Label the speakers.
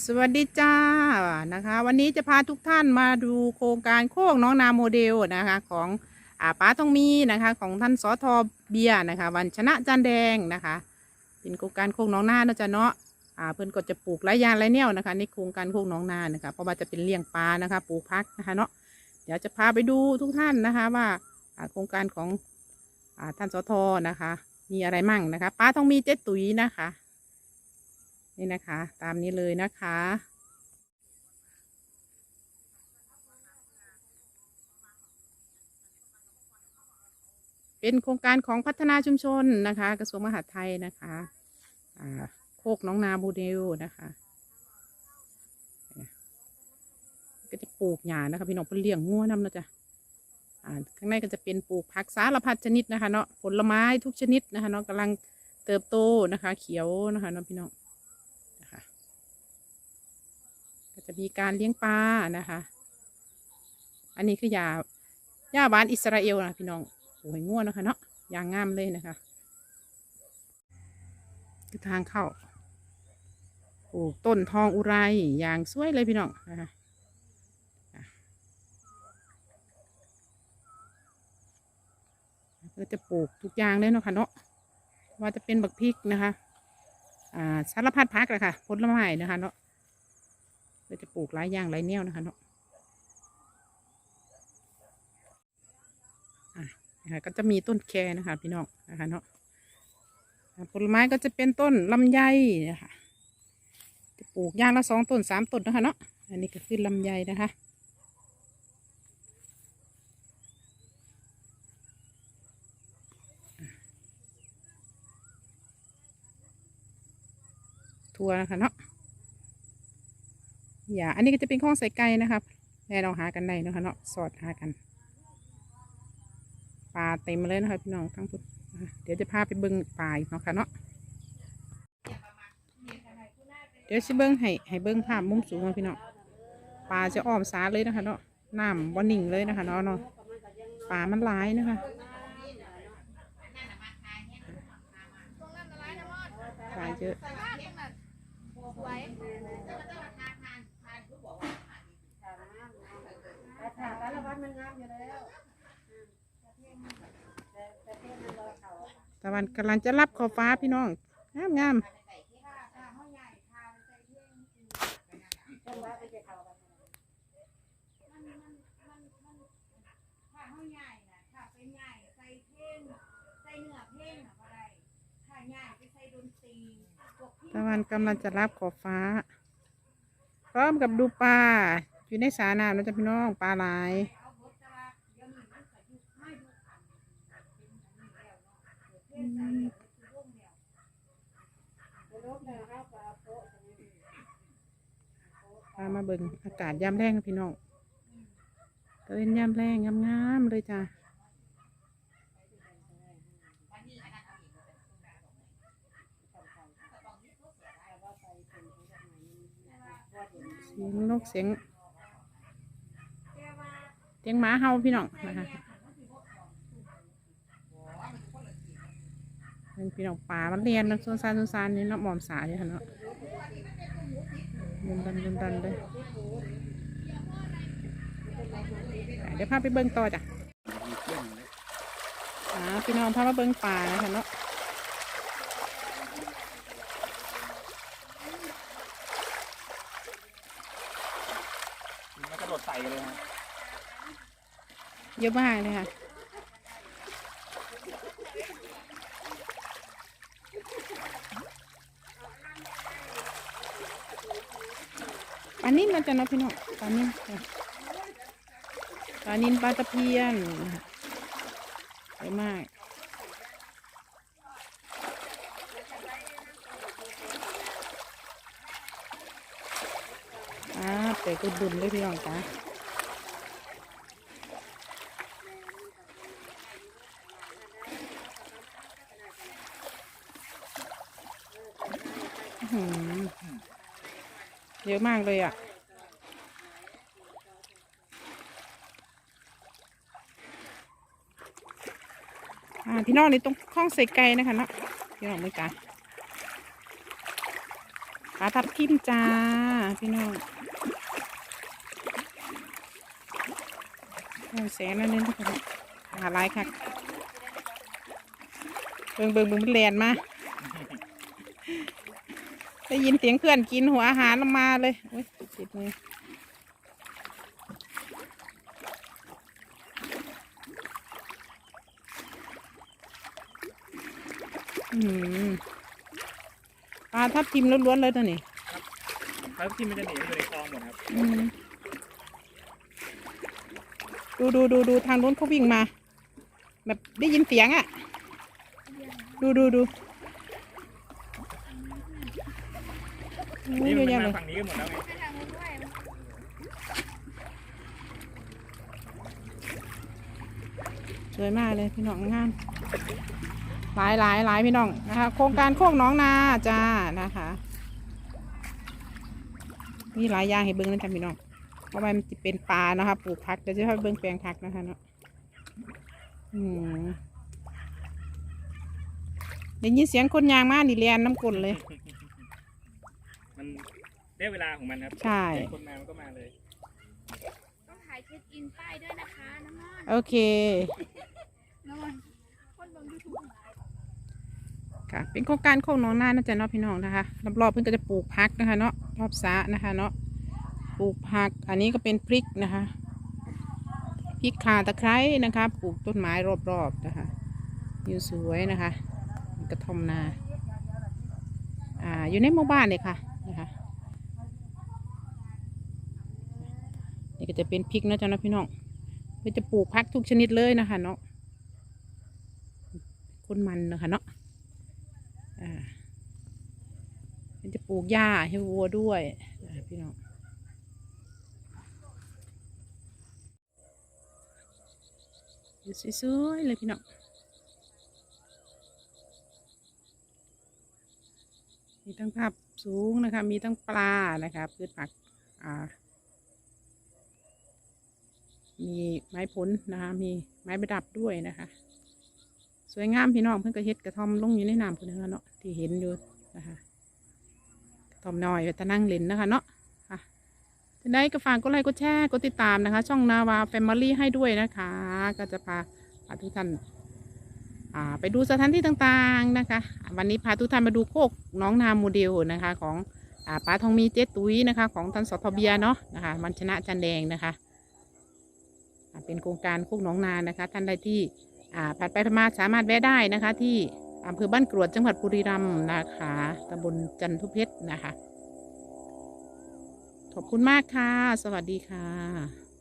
Speaker 1: สวัสดีจ้านะคะ วันนี้จะพาทุกท่านมาดูโครงการโคกน้องนาโมเดลนะคะของอาป้าทองมีนะคะ ของท่านสอทอเบียนะคะ วันชนะจันแดงนะคะ เป็นโครงการโคกน้องนาเนาะจ้ะเนาะอ่าเพิ่นก็จะปลูกหลายางหลายแนวนะคะในโครงการโคกน้องนานะคะเพราะว่าจะเป็นเลี้ยงปลานะคะปลูกพักนะคะเนาะเดี๋ยวจะพาไปดูทุกท่านนะคะว่าอ่าโครงการของอ่าท่านสอทอนะคะ มีอะไรมั่งนะคะป้าทองมีเจ๊ตุ๋ยนะคะ นี่นะคะ ตามนี้เลยนะคะ เป็นโครงการของพัฒนาชุมชนนะคะ กระทรวงมหาดไทยนะคะโคกน้องนาบูเดลนะคะก็จะปลูกหญ้านะคะพี่น้องเป็นเลี้ยงงัวน้ำนะจ๊ะอ่าข้างในก็จะเป็นปลูกผักสารพัดชนิดนะคะเนาะผลไม้ทุกชนิดนะคะเนาะกำลังเติบโตนะคะ เขียวนะคะเนาะพี่น้อง นะคะก็ จะมีการเลี้ยงปลานะคะ อันนี้คือยาหญ้าหวานอิสราเอลนะพี่น้องโอ้ยง่วนนะคะเนาะยางงามเลยนะคะคือทางเข้าโอ้ต้นทองอุไรอย่างสวยเลยพี่น้องนะคะอะก็จะปลูกทุกอย่างเลยเนาะค่ะเนาะว่าจะเป็นบักพริกนะคะ อ่าสารพัดพักเลยค่ะผลไม้นะคะเนาะ เราจะปลูกหลายอย่างหลายแนวนะคะเนาะอะนะคะก็จะมีต้นแคนะคะพี่น้องนะคะเนาะผลไม้ก็จะเป็นต้นลำไยนะคะจะปลูกย่างละสองต้นสามต้นนะคะเนาะอันนี้ก็คือลำไยนะคะทัวร์นะคะเนาะ อย่าอันนี้ก็จะเป็นข้องใส่ไก่นะครับแม่เราหากันได้นะคะเนาะสอดหากันปลาเต็มเลยนะคะพี่น้องทั้งพุดเดี๋ยวจะพาไปเบิ้งปลาเนาะค่ะเนาะเดี๋ยวชิเบิ้งให้ให้เบิ้งภาพมุมสูงมาพี่น้องปลาจะอ้อมสาเลยนะคะเนาะน้ำวันนิ่งเลยนะคะเนาะเนาะปลามันหลายนะคะปลาเยอะ
Speaker 2: สารวัตรมันงาม
Speaker 1: ตะวันกำลังจะรับขอฟ้าพี่น้อง งามงาม
Speaker 3: ตะ
Speaker 1: วันกำลังจะรับขอฟ้า พร้อมกับดูปลา อยู่ในสานาเราจะพี่น้องปลาหลาย
Speaker 3: พา
Speaker 1: มาเบิ่งอากาศยามแรงพี่น้องตะเวนยามแรงงามๆเลยจ้ะเสียงนกเสียงเสียงหมาเห่าพี่น้องนะคะ เป็นพี่น้องป่ามันเรียนนะโซนซานโซนซานนี่เนาะหมอมสาเนี่ยค่ะเนาะยืนดันยืนดันเลยอะเดี๋ยวพาไปเบิ่งต่อจ้ะอ่าพี่น้องพามาเบิ่งป่านะคะเนาะ
Speaker 4: มันกระโดดใส่กันเลยนะ
Speaker 1: เยอะมากเลยค่ะ ปลานิ่มนะจ๊ะเนาะพี่น้องปลานิ่มปลานิ่มปลาตะเพียนเยอะมากอ่าแต่ก็ดดุนเลยพี่น้องจ้า อื้อหือ เยอะมากเลยอะ อ่า พี่น้องนี่ตรงข้องใส่ไก่นะคะเนาะพี่น้องไม่จ้าปปลาทับทิมจ้า พี่น้องแสงนั่นนี่ทุกคนหาลายค่ะ เบิงเบิงเบิงมันแลนมา ได้ยินเสียงเพื่อนกินหัวอาหารออกมาเลยโอ้ยติดมืออืมปลาทับทิมล้วนๆเลยตัวนี้
Speaker 4: ครับที่มันจะหนีไปอยู่ในคลองหมดครับ
Speaker 1: อืมดูดูดูดูทางนู้นเขาวิ่งมา แบบได้ยินเสียงอะ่ะ ดูดูดู อ้ย
Speaker 4: นี่
Speaker 1: เย
Speaker 4: มัน
Speaker 1: อะแยะ
Speaker 4: มา
Speaker 1: ย
Speaker 4: ฝั่งนี้กันหมดแล้วไง
Speaker 3: ให้ทางนู้นด้วย
Speaker 1: สวยมากเลยพี่น้องงามหลายหลายหลายพี่น้องนะคะ โครงการโคกหน้องนาจ้านะคะมีหลายอย่างให้เบิ้งนะจ๊ะพี่น้องเพราะว่ามันจะเป็นปลานะคะปลูกผักเดี๋ยวจะให้เบิ้งแปลงผักนะคะเนาะอืมได้ยินเสียงคนยางมากดิเรียนน้ำกลนเลย
Speaker 4: มันได้เวลาของมันครับ
Speaker 1: ใช่
Speaker 4: เห็นคนมามันก็มาเลย
Speaker 3: ต้องถ่ายเช็คอินป้ายด้วยนะคะน้ำมัน
Speaker 1: โอเค
Speaker 3: น้ำมันคนเบางยูทูบ
Speaker 1: ค่ะ เป็นโครงการโคกหน้องนานะจ๊ะเนาะพี่น้องนะคะ รอบๆเพิ่งก็จะปลูกผักนะคะเนาะ รอบสระนะคะเนาะ ปลูกผัก อันนี้ก็เป็นพริกนะคะ พริกข่าตะไคร้นะคะ ปลูกต้นไม้รอบๆนะคะอยู่สวยนะคะ กระท่อมนา อ่า อยู่ในหมู่บ้านเลยค่ะ นะคะนี่ก็จะเป็นพริกนะจ๊ะเนาะพี่น้องก็จะปลูกผักทุกชนิดเลยนะคะเนาะคนมันนะคะเนาะอ่าจะปลูกหญ้าให้วัวด้วยพี่น้องสวยๆเลยพี่น้อง ทั้งภาพสูงนะคะ มีทั้งปลานะคะพืชผักอ่ามีไม้ผลนะคะ มีไม้ประดับด้วยนะคะ สวยงามพี่น้องเพิ่งกระเฮ็ดกระทอมลงอยู่ในน้ำคนนึงเนาะที่เห็นอยู่นะคะกระทอมน้อยไปตะนั่งเล่นนะคะเนาะค่ะจะได้ก็ฝากกดไลค์กดแชร์กดติดตามนะคะ ช่องนาวาแฟมิลี่ให้ด้วยนะคะ ก็จะพาทุกท่าน ไปดูสถานที่ต่างๆนะคะ วันนี้พาทุกท่านมาดูโคกน้องนาโมเดลนะคะ ของอป้าทองมีเจ๊ตุ้ยนะคะ ของท่านสทเบียเนาะนะคะมันชนะจันแดงนะคะ เป็นโครงการโคกน้องนานะคะ ท่านใดที่ผ่านไปผ่านมาสามารถแวะได้นะคะ ที่อำเภอบ้านกรวดจังหวัดบุรีรัมย์นะคะตำบลจันทุเพชรนะคะ ขอบคุณมากค่ะ สวัสดีค่ะ